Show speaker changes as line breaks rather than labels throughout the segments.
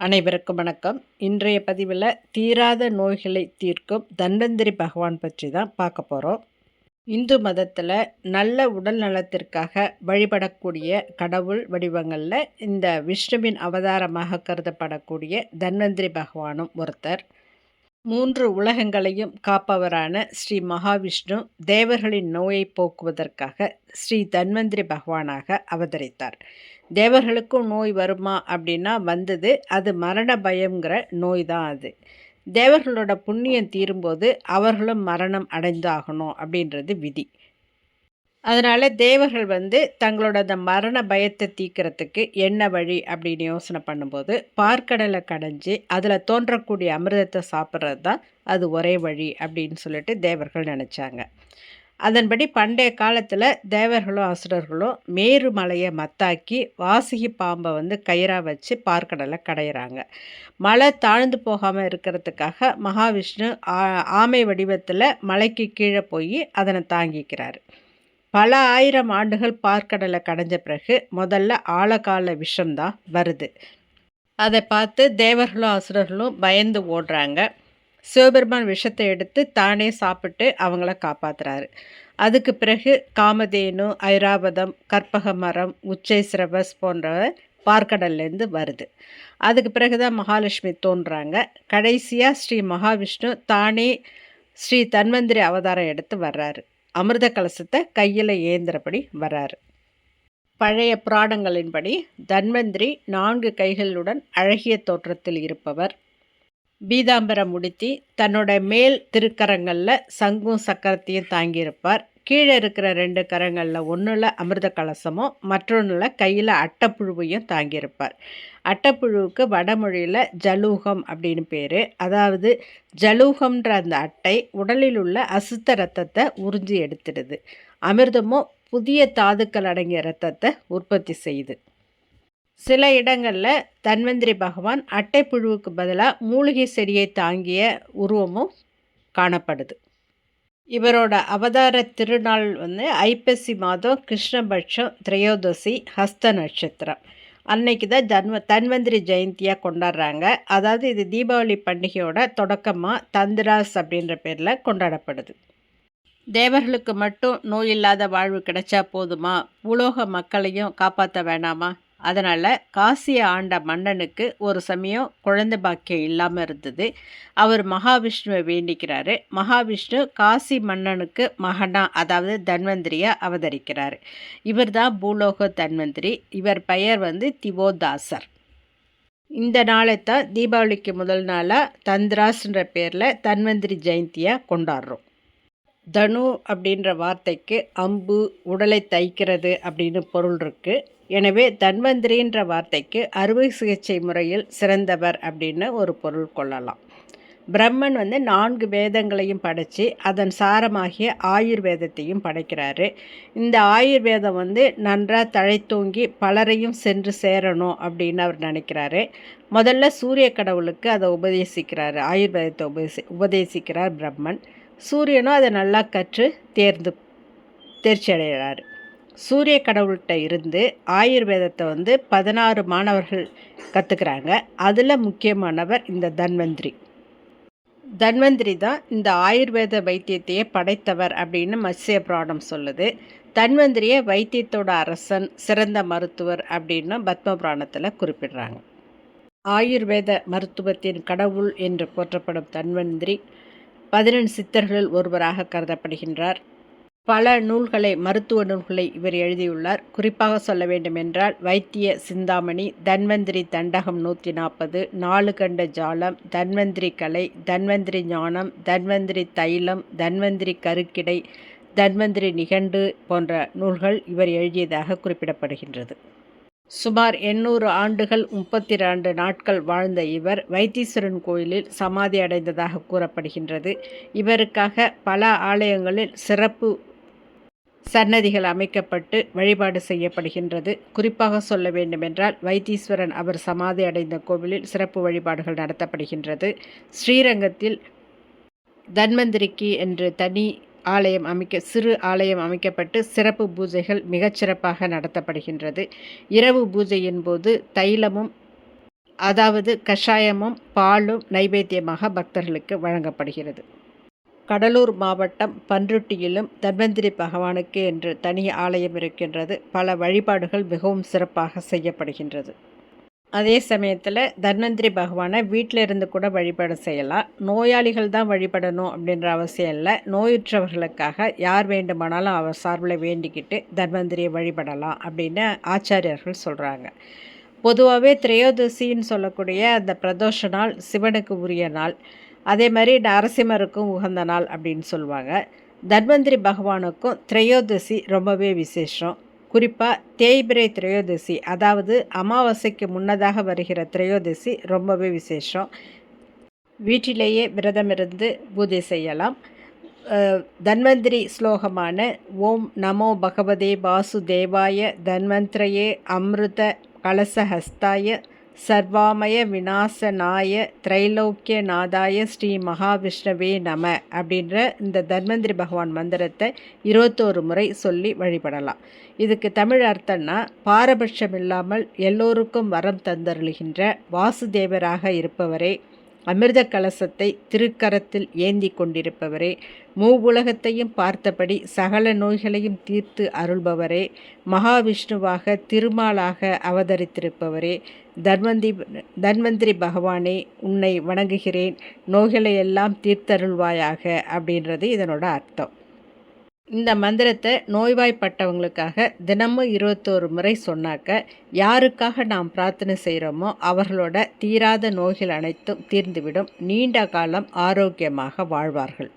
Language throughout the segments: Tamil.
அனைவருக்கும் வணக்கம். இன்றைய பதிவில் தீராத நோய்களை தீர்க்கும் தன்வந்திரி பகவான் பற்றி தான் பார்க்க போகிறோம் இந்து மதத்தில் நல்ல உடல் நலத்திற்காக வழிபடக்கூடிய கடவுள் வடிவங்களில் இந்த விஷ்ணுவின் அவதாரமாக கருதப்படக்கூடிய தன்வந்திரி பகவானும் ஒருத்தர். மூன்று உலகங்களையும் காப்பவரான ஸ்ரீ மகாவிஷ்ணு தேவர்களின் நோயை போக்குவதற்காக ஸ்ரீ தன்வந்திரி பகவானாக அவதரித்தார். தேவர்களுக்கும் நோய் வருமா அப்படின்னா வந்தது அது மரண பயங்கிற நோய் தான் அது. தேவர்களோட புண்ணியம் தீரும்போது அவர்களும் மரணம் அடைந்தாகணும் அப்படின்றது விதி. அதனால் தேவர்கள் வந்து தங்களோட அந்த மரண பயத்தை தீக்கிறதுக்கு என்ன வழி அப்படின்னு யோசனை பண்ணும்போது பார்க்கடலை கடைஞ்சி அதில் தோன்றக்கூடிய அமிர்தத்தை சாப்பிட்றது தான் அது ஒரே வழி அப்படின்னு சொல்லிட்டு தேவர்கள் நினச்சாங்க. அதன்படி பண்டைய காலத்தில் தேவர்களும் அசுரர்களும் மேரு மலையை மத்தாக்கி வாசகி பாம்பை வந்து கயிறாக வச்சு பார்க்கடலை கடையிறாங்க. மலை தாழ்ந்து போகாமல் இருக்கிறதுக்காக மகாவிஷ்ணு ஆமை வடிவத்தில் மலைக்கு கீழே போய் அதனை தாங்கிக்கிறார். பல ஆயிரம் ஆண்டுகள் பார்க்கடலை கடைஞ்ச பிறகு முதல்ல ஆழகால விஷம்தான் வருது. அதை பார்த்து தேவர்களும் அசுரர்களும் பயந்து ஓடுறாங்க. சிவபெருமான் விஷத்தை எடுத்து தானே சாப்பிட்டு அவங்கள காப்பாற்றுறாரு அதுக்கு பிறகு காமதேனு ஐராவதம் கற்பக மரம் உச்சை சிரபஸ் போன்றவை பார்க்கடல்லேருந்து வருது. அதுக்கு பிறகு தான் மகாலட்சுமி தோன்றாங்க. கடைசியாக ஸ்ரீ மகாவிஷ்ணு தானே ஸ்ரீ தன்வந்திரி அவதாரம் எடுத்து வர்றாரு. அமிர்த கலசத்தை கையில் ஏந்திரபடி வராரு. பழைய புராணங்களின்படி தன்வந்திரி நான்கு கைகளுடன் அழகிய தோற்றத்தில் இருப்பவர். பீதாம்பரம் முடித்தி தன்னோட மேல் திருக்கரங்களில் சங்கும் சக்கரத்தையும் தாங்கியிருப்பார். கீழே இருக்கிற ரெண்டு கரங்களில் ஒன்றில் அமிர்த கலசமும் மற்றொன்றில் கையில் அட்டப்புழுவையும் தாங்கியிருப்பார். அட்டைப்புழுவுக்கு வடமொழியில் ஜலூகம் அப்படின்னு பேர். அதாவது ஜலூகம்ன்ற அந்த அட்டை உடலில் உள்ள அசுத்த ரத்தத்தை உறிஞ்சி எடுத்துடுது. அமிர்தமும் புதிய தாதுக்கள் அடங்கிய ரத்தத்தை உற்பத்தி செய்யுது. சில இடங்களில் தன்வந்திரி பகவான் அட்டைப்புழுவுக்கு பதிலாக மூலிகை செடியை தாங்கிய உருவமும் காணப்படுது. இவரோட அவதார திருநாள் வந்து ஐப்பசி மாதம் கிருஷ்ணபட்சம் திரையோதசி ஹஸ்த நட்சத்திரம். அன்னைக்கு தான் தன்வ தன்வந்திரி ஜெயந்தியாக கொண்டாடுறாங்க. அதாவது இது தீபாவளி பண்டிகையோட தொடக்கமாக தந்திராஸ் அப்படின்ற பேரில் கொண்டாடப்படுது. தேவர்களுக்கு மட்டும் நோய் இல்லாத வாழ்வு கிடைச்சா போதுமா? உலோக மக்களையும் காப்பாற்ற வேணாமா? அதனால் காசியை ஆண்ட மன்னனுக்கு ஒரு சமயம் குழந்தை பாக்கியம் இல்லாமல் இருந்தது. அவர் மகாவிஷ்ணுவை வேண்டிக்கிறாரு. மகாவிஷ்ணு காசி மன்னனுக்கு மகனா அதாவது தன்வந்திரியாக அவதரிக்கிறார். இவர் தான் பூலோக தன்வந்திரி. இவர் பெயர் வந்து திவோதாசர். இந்த நாளை தான் தீபாவளிக்கு முதல் நாளாக தந்திராஸ்ன்ற பேரில் தன்வந்திரி ஜெயந்தியாக கொண்டாடுறோம். தனு அப்படின்ற வார்த்தைக்கு அம்பு உடலை தைக்கிறது அப்படின்னு பொருள் இருக்குது எனவே தன்வந்திரின்ற வார்த்தைக்கு அறுவை சிகிச்சை முறையில் சிறந்தவர் அப்படின்னு ஒரு பொருள் கொள்ளலாம். பிரம்மன் வந்து நான்கு வேதங்களையும் படைத்து அதன் சாரமாகிய ஆயுர்வேதத்தையும் படைக்கிறாரு. இந்த ஆயுர்வேதம் வந்து நன்றாக தழைத்தூங்கி பலரையும் சென்று சேரணும் அப்படின்னு அவர் நினைக்கிறாரு. முதல்ல சூரிய கடவுளுக்கு அதை உபதேசிக்கிறாரு ஆயுர்வேதத்தை உபதேசி உபதேசிக்கிறார் பிரம்மன். சூரியனும் அதை நல்லா கற்று தேர்ந்து தேர்ச்சி அடைகிறார் சூரிய கடவுள்கிட்ட இருந்து ஆயுர்வேதத்தை வந்து பதினாறு மாணவர்கள் கற்றுக்கிறாங்க அதில் முக்கியமானவர் இந்த தன்வந்திரி. தன்வந்திரி தான் இந்த ஆயுர்வேத வைத்தியத்தையே படைத்தவர் அப்படின்னு மத்ஸ்ய புராணம் சொல்லுது. தன்வந்திரியை வைத்தியத்தோட அரசன் சிறந்த மருத்துவர் அப்படின்னு பத்ம புராணத்தில் குறிப்பிடுறாங்க. ஆயுர்வேத மருத்துவத்தின் கடவுள் என்று போற்றப்படும் தன்வந்திரி பதினெண் சித்தர்களில் ஒருவராக கருதப்படுகின்றார். பல நூல்களை மருத்துவ நூல்களை இவர் எழுதியுள்ளார். குறிப்பாக சொல்ல வேண்டுமென்றால் வைத்திய சிந்தாமணி தன்வந்திரி தண்டகம் நூற்றி நாற்பது நாலு கண்ட ஜாலம் தன்வந்திரி கலை தன்வந்திரி ஞானம் தன்வந்திரி தைலம் தன்வந்திரி கருக்கிடை தன்வந்திரி நிகண்டு போன்ற நூல்கள் இவர் எழுதியதாக குறிப்பிடப்படுகின்றது. சுமார் எண்ணூறு ஆண்டுகள் முப்பத்தி ரெண்டு நாட்கள் வாழ்ந்த இவர் வைத்தீஸ்வரன் கோயிலில் சமாதி அடைந்ததாக கூறப்படுகின்றது. இவருக்காக பல ஆலயங்களில் சிறப்பு சன்னதிகள் அமைக்கப்பட்டு வழிபாடு செய்யப்படுகின்றது. குறிப்பாக சொல்ல வேண்டுமென்றால் வைத்தீஸ்வரன் அவர் சமாதி அடைந்த கோவிலில் சிறப்பு வழிபாடுகள் நடத்தப்படுகின்றது. ஸ்ரீரங்கத்தில் தன்வந்திரிக்கு என்று தனி ஆலயம் அமைக்க சிறு ஆலயம் அமைக்கப்பட்டு சிறப்பு பூஜைகள் மிகச்சிறப்பாக நடத்தப்படுகின்றது. இரவு பூஜையின் போது தைலமும் அதாவது கஷாயமும் பாலும் நைவேத்தியமாக பக்தர்களுக்கு வழங்கப்படுகிறது. கடலூர் மாவட்டம் பன்ருட்டியிலும் தன்வந்திரி பகவானுக்கு என்று தனி ஆலயம் இருக்கின்றது. பல வழிபாடுகள் மிகவும் சிறப்பாக செய்யப்படுகின்றது. அதே சமயத்தில் தன்வந்திரி பகவானை வீட்டில் இருந்து கூட வழிபாடு செய்யலாம். நோயாளிகள் தான் வழிபடணும் அப்படின்ற அவசியம் இல்லை. நோயுற்றவர்களுக்காக யார் வேண்டுமானாலும் அவர் சார்பில் வேண்டிக்கிட்டு தன்வந்திரியை வழிபடலாம் அப்படின்னு ஆச்சாரியர்கள் சொல்கிறாங்க பொதுவாகவே திரையோதசின்னு சொல்லக்கூடிய அந்த பிரதோஷ நாள் சிவனுக்கு உரிய நாள். அதே மாதிரி நரசிம்மருக்கும் உகந்த நாள் அப்படின்னு சொல்லுவாங்க. தன்வந்திரி பகவானுக்கும் திரையோதசி ரொம்பவே விசேஷம். குறிப்பாக தேய்பிரை திரையோதசி அதாவது அமாவாசைக்கு முன்னதாக வருகிற திரையோதசி ரொம்பவே விசேஷம். வீட்டிலேயே விரதமிருந்து பூஜை செய்யலாம். தன்வந்திரி ஸ்லோகமான ஓம் நமோ பகவதே வாசுதேவாய தன்வந்திரையே அமிர்த கலசஹஸ்தாய சர்வாமய விநாசனாய திரைலோக்கிய நாதாய ஸ்ரீ மகாவிஷ்ணவே நம அப்படின்ற இந்த தர்மந்திரி பகவான் மந்திரத்தை இருபத்தோரு முறை சொல்லி வழிபடலாம். இதுக்கு தமிழ் அர்த்தம்னா பாரபட்சம் இல்லாமல் எல்லோருக்கும் வரம் தந்தருளுகின்ற வாசுதேவராக இருப்பவரே அமிர்த கலசத்தை திருக்கரத்தில் ஏந்தி கொண்டிருப்பவரே மூவுலகத்தையும் பார்த்தபடி சகல நோய்களையும் தீர்த்து அருள்பவரே மகாவிஷ்ணுவாக திருமாலாக அவதரித்திருப்பவரே தன்வந்தி தன்வந்திரி பகவானே உன்னை வணங்குகிறேன். நோய்களை எல்லாம் தீர்த்தருள்வாயாக அப்படின்றது இதனோட அர்த்தம். இந்த மந்திரத்தை நோய்வாய்ப்பட்டவங்களுக்காக தினமும் இருபத்தோரு முறை சொன்னாக்க யாருக்காக நாம் பிரார்த்தனை செய்கிறோமோ அவர்களோட தீராத நோய்கள் அனைத்தும் தீர்ந்துவிடும். நீண்ட காலம் ஆரோக்கியமாக வாழ்வார்கள்.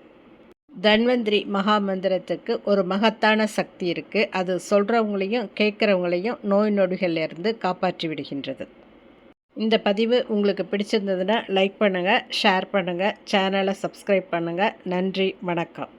தன்வந்திரி மகா மந்திரத்துக்கு ஒரு மகத்தான சக்தி இருக்குது அது சொல்கிறவங்களையும் கேட்குறவங்களையும் நோய் நொடிகளிலிருந்து காப்பாற்றி விடுகின்றது இந்த பதிவு உங்களுக்கு பிடிச்சிருந்ததுன்னா லைக் பண்ணுங்கள் ஷேர் பண்ணுங்கள் சேனலை சப்ஸ்கிரைப் பண்ணுங்கள் நன்றி வணக்கம்.